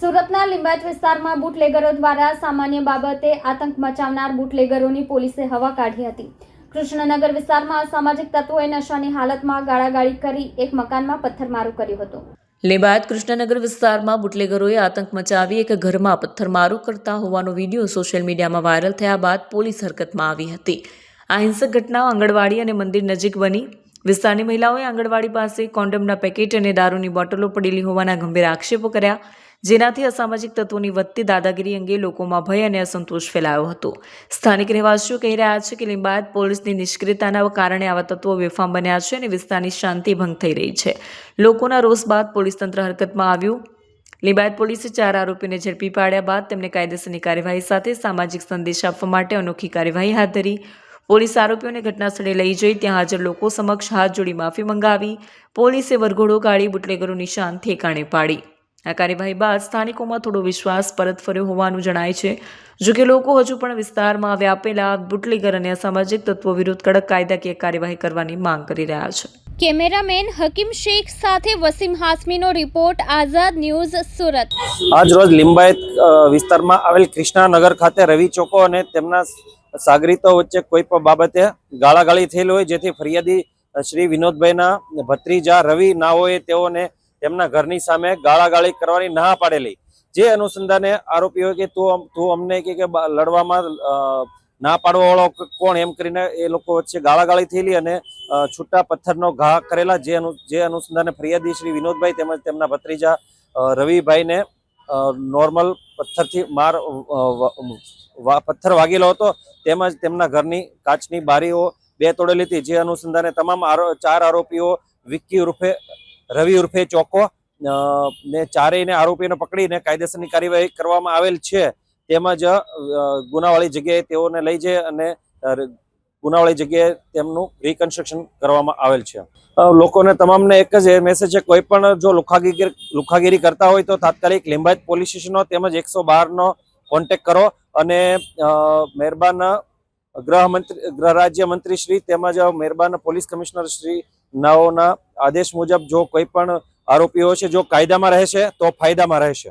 સુરતના લિંબાયત વિસ્તારમાં બુટલેગરો દ્વારા સામાન્ય બાબતે આતંક મચાવનાર બુટલેગરોની પોલીસે હવા કાઢી હતી. કૃષ્ણનગર વિસ્તારમાં અસામાજિક તત્વોએ નશાની હાલતમાં ગાળાગાળી કરી એક મકાનમાં પથ્થરમારો કર્યો હતો. લિંબાયત કૃષ્ણનગર વિસ્તારમાં બુટલેગરોએ આતંક મચાવી એક ઘરમાં પથ્થરમારો કરતા હોવાનો વીડિયો સોશિયલ મીડિયામાં વાયરલ થયા બાદ પોલીસ હરકતમાં આવી હતી. આ હિંસક ઘટના આંગણવાડી અને મંદિર નજીક બની. વિસ્તારની મહિલાઓએ આંગણવાડી પાસે કોન્ડમના પેકેટ અને દારૂની બોટલો પડેલી હોવાના ગંભીર આક્ષેપો કર્યા. જેનાથી અસામાજિક તત્વોની વધતી દાદાગીરી અંગે લોકોમાં ભય અને અસંતોષ ફેલાયો હતો. સ્થાનિક રહેવાસીઓ કહી રહ્યા છે કે લિંબાયત પોલીસની નિષ્ક્રિયતાના કારણે આવા તત્વો બેફામ બન્યા છે અને વિસ્તારની શાંતિ ભંગ થઈ રહી છે. લોકોના રોષ બાદ પોલીસ તંત્ર હરકતમાં આવ્યું. લિંબાયત પોલીસે ચાર આરોપીને ઝડપી પાડ્યા બાદ તેમને કાયદેસરની કાર્યવાહી સાથે સામાજિક સંદેશ આપવા માટે અનોખી કાર્યવાહી હાથ ધરી. પોલીસ આરોપીઓને ઘટના સ્થળે લઈ જઈ ત્યાં હાજર લોકો સમક્ષ હાથ જોડી માફી મંગાવી. પોલીસે વરઘોડો કાઢી બુટલેગરોની શાન ઠેકાણે પાડી. આ કાર્યવાહી બાદ સ્થાનિકોમાં થોડો વિશ્વાસ પરત ફર્યો હોવાનું જણાય છે. જો કે લોકો હજુ પણ વિસ્તારમાં વ્યાપેલા બુટલીગર અને અસામાજિક તત્વો વિરુદ્ધ કડક કાયદાકીય કાર્યવાહી કરવાની માંગ કરી રહ્યા છે. કેમેરામેન હકીમ શેખ સાથે વસીમ હાસમીનો રિપોર્ટ આઝાદ ન્યૂઝ સુરત. આજ રોજ લિંબાયત વિસ્તારમાં આવેલ કૃષ્ણાનગર ખાતે રવિ ચોકો અને તેમના સાગરીતો વચ્ચે કોઈ પણ બાબતે ગાળાગાળી થયેલ હોય જેથી ફરિયાદી શ્રી વિનોદભાઈના ભત્રીજા રવિ ના હોય તેઓને તેમના ઘરની સામે ગાળાગાળી કરવાની ના પાડેલી. જે અનુસંધાને આરોપીઓ કે તું તું અમને કે લડવામાં ના પાડવાવાળો કોણ? એમ કરીને એ લોકો વચ્ચે ગાળાગાળી થયેલી અને છૂટા પથ્થરનો ઘા કરેલા. જે જે અનુસંધાને ફરિયાદી શ્રી વિનોદભાઈ તેમજ તેમના ભત્રીજા રવિભાઈને નોર્મલ પથ્થરથી માર પથ્થર વાગેલો હતો. તેમજ તેમના ઘરની કાચની બારીઓ બે તોડેલી હતી. જે અનુસંધાને તમામ ચાર આરોપીઓ વિક્કી ઉર્ફે રવિ ઉર્ફે ચોકો ને ચારેયને આરોપીઓને પકડીને કાયદેસરની કાર્યવાહી કરવામાં આવેલ છે. તેમજ ગુનાવાળી જગ્યાએ તેઓને લઈ જઈ અને ગુનાવાળી જગ્યાએ તેમનું રિકન્સ્ટ્રક્શન કરવામાં આવેલ છે. લોકોને તમામને એક જ મેસેજ છે, કોઈ પણ જો લુખાગીરી લુખાગીરી કરતા હોય તો તાત્કાલિક લીંબાયત પોલીસ સ્ટેશનનો તેમજ એકસો બારનો કોન્ટેક કરો અને મહેરબાન ગૃહમંત્રી ગૃહ રાજ્ય મંત્રી શ્રી તેમજ મહેરબાન પોલીસ કમિશનર શ્રી નાઓના આદેશ મુજબ જો કોઈ પણ આરોપીઓ છે જો કાયદામાં રહેશે તો ફાયદામાં રહેશે